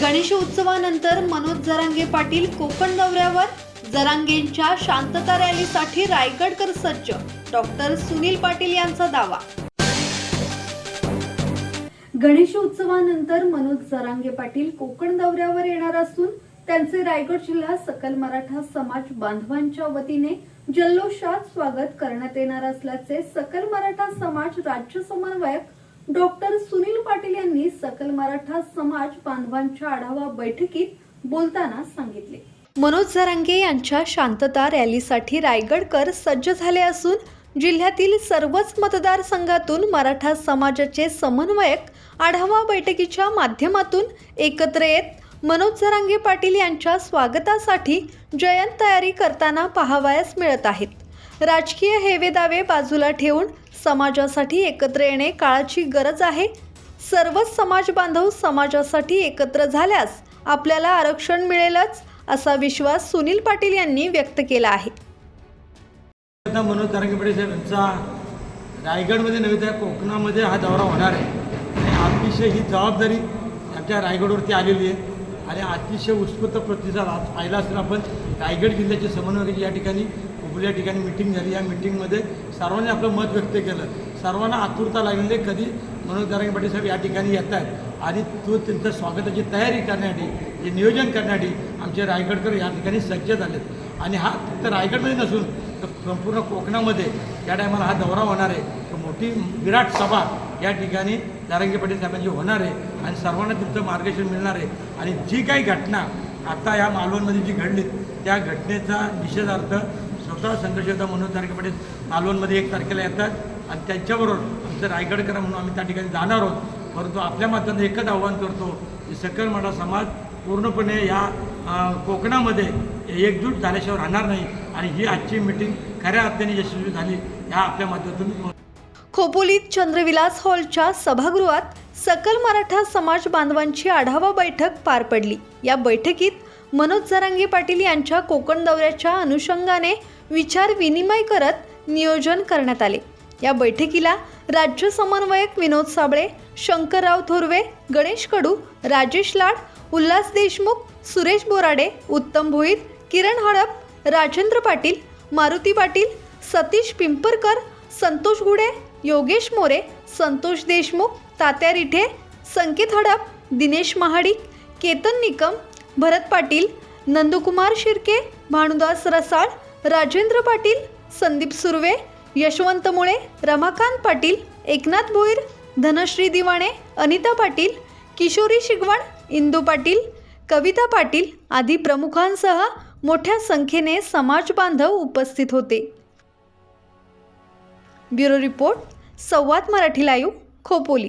गणेश उत्सवानंतर मनोज जरांगे पाटील कोकण दौऱ्यावर जरांगेंच्या शांतता रॅलीसाठी रायगडकर सज्ज. डॉक्टर सुनील पाटील यांचा दावा. गणेश उत्सवानंतर मनोज जरांगे पाटील कोकण दौऱ्यावर येणार असून त्यांचे रायगड जिल्हा सकल मराठा समाज बांधवांच्या वतीने जल्लोषात स्वागत करण्यात येणार असल्याचे सकल मराठा समाज राज्य समन्वयक डॉक्टर सुनील पाटील यांनी सकल मराठा समाज बांधवांच्या आढावा बैठकीत बोलताना सांगितले. मनोज झरांगे यांच्या शांतता रॅलीसाठी रायगडकर सज्ज झाले असून जिल्ह्यातील सर्वच मतदारसंघातून मराठा समाजाचे समन्वयक आढावा बैठकीच्या माध्यमातून एकत्र येत मनोज झरांगे पाटील यांच्या स्वागतासाठी जयंत तयारी करताना पाहावयास मिळत आहेत. राजकीय हेवेदावे बाजूला ठेवून समाजासाठी एकत्र येणे काळाची गरज आहे. सर्वच समाज बांधव समाजासाठी एकत्र झाल्यास आपल्याला आरक्षण मिळेलच असा विश्वास सुनील पाटील यांनी व्यक्त केला आहे. मनोज तारंगेपडे साहेब यांचा रायगडमध्ये नव्हे तर कोकणामध्ये हा दौरा होणार आहे. आणि अतिशय ही जबाबदारी आमच्या रायगडवरती आलेली आहे. आणि अतिशय उत्स्फूर्त प्रतिसाद आज पाहिला असेल आपण. रायगड जिल्ह्याचे समन्वयक या ठिकाणी उपल्या ठिकाणी मिटिंग झाली. या मिटिंगमध्ये सर्वांनी आपलं मत व्यक्त केलं. सर्वांना आतुरता लागलेली कधी मनोज दारांगे पाटील साहेब या ठिकाणी येत आहेत आणि तो त्यांच्या स्वागताची तयारी करण्यासाठी जे नियोजन करण्यासाठी आमचे रायगडकर या ठिकाणी सज्ज झालेत. आणि हा फक्त रायगडमध्ये नसून तर संपूर्ण कोकणामध्ये या टायमाला हा दौरा होणार आहे. तर मोठी विराट सभा या ठिकाणी दारांगे पाटील साहेबांची होणार आहे आणि सर्वांना तिथं मार्गदर्शन मिळणार आहे. आणि जी काही घटना आता या मालवणमध्ये जी घडली त्या घटनेचा निषेधार्थ स्वतः संघर्षयोद्धा मनोज तारखे मालवणमध्ये एक तारखेला येतात. आणि त्यांच्याबरोबर आमचं रायगडकर म्हणून आम्ही त्या ठिकाणी जाणार आहोत. परंतु आपल्या माध्यमातून एकच आव्हान करतो की सकल मराठा समाज पूर्णपणे या कोकणामध्ये एकजूट झाल्याशिवाय राहणार नाही. आणि ही आजची मिटिंग खऱ्या अर्थाने यशस्वी झाली या आपल्या माध्यमातून खोपोलीत चंद्रविलास हॉलच्या सभागृहात सकल मराठा समाज बांधवांची आढावा बैठक पार पडली. या बैठकीत मनोज जरांगे पाटील यांच्या कोकण दौऱ्याच्या अनुषंगाने विचार विनिमय करत नियोजन करण्यात आले. या बैठकीला राज्य समन्वयक विनोद साबळे शंकरराव थोरवे गणेश कडू राजेश लाड उल्हास देशमुख सुरेश बोराडे उत्तम भोईर किरण हडप राजेंद्र पाटील मारुती पाटील सतीश पिंपरकर संतोष गुडे योगेश मोरे संतोष देशमुख तात्या रिठे संकेत हडप दिनेश महाडिक केतन निकम भरत पाटील नंदकुमार शिर्के भानुदास रसाळ राजेंद्र पाटील संदीप सुर्वे यशवंत मुळे रमाकांत पाटील एकनाथ भोईर धनश्री दिवाणे अनिता पाटील किशोरी शिगवण इंदू पाटील कविता पाटील आदी प्रमुखांसह मोठ्या संख्येने समाज बांधव उपस्थित होते. Bureau report Samvad Marathi live Khopoli.